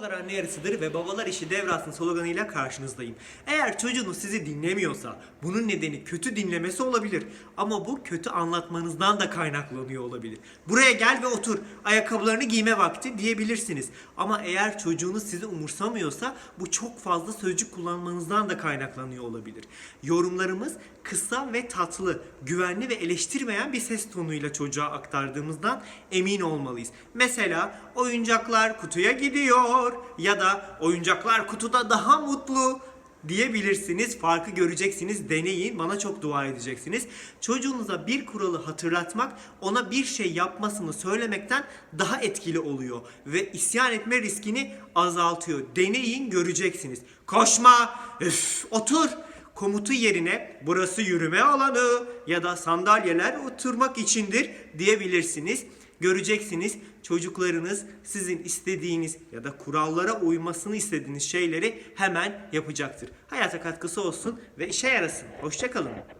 Babalar anne yarısıdır ve babalar işi devralsın sloganıyla karşınızdayım. Eğer çocuğunuz sizi dinlemiyorsa bunun nedeni kötü dinlemesi olabilir. Ama bu kötü anlatmanızdan da kaynaklanıyor olabilir. Buraya gel ve otur ayakkabılarını giyme vakti diyebilirsiniz. Ama eğer çocuğunuz sizi umursamıyorsa bu çok fazla sözcük kullanmanızdan da kaynaklanıyor olabilir. Yorumlarımız kısa ve tatlı, güvenli ve eleştirmeyen bir ses tonuyla çocuğa aktardığımızdan emin olmalıyız. Mesela oyuncaklar kutuya gidiyor ya da oyuncaklar kutuda daha mutlu diyebilirsiniz. Farkı göreceksiniz. Deneyin. Bana çok dua edeceksiniz. Çocuğunuza bir kuralı hatırlatmak ona bir şey yapmasını söylemekten daha etkili oluyor ve isyan etme riskini azaltıyor. Deneyin göreceksiniz. Koşma, üf, otur komutu yerine burası yürüme alanı ya da sandalyeler oturmak içindir diyebilirsiniz. Göreceksiniz çocuklarınız sizin istediğiniz ya da kurallara uymasını istediğiniz şeyleri hemen yapacaktır. Hayata katkısı olsun ve işe yarasın. Hoşçakalın.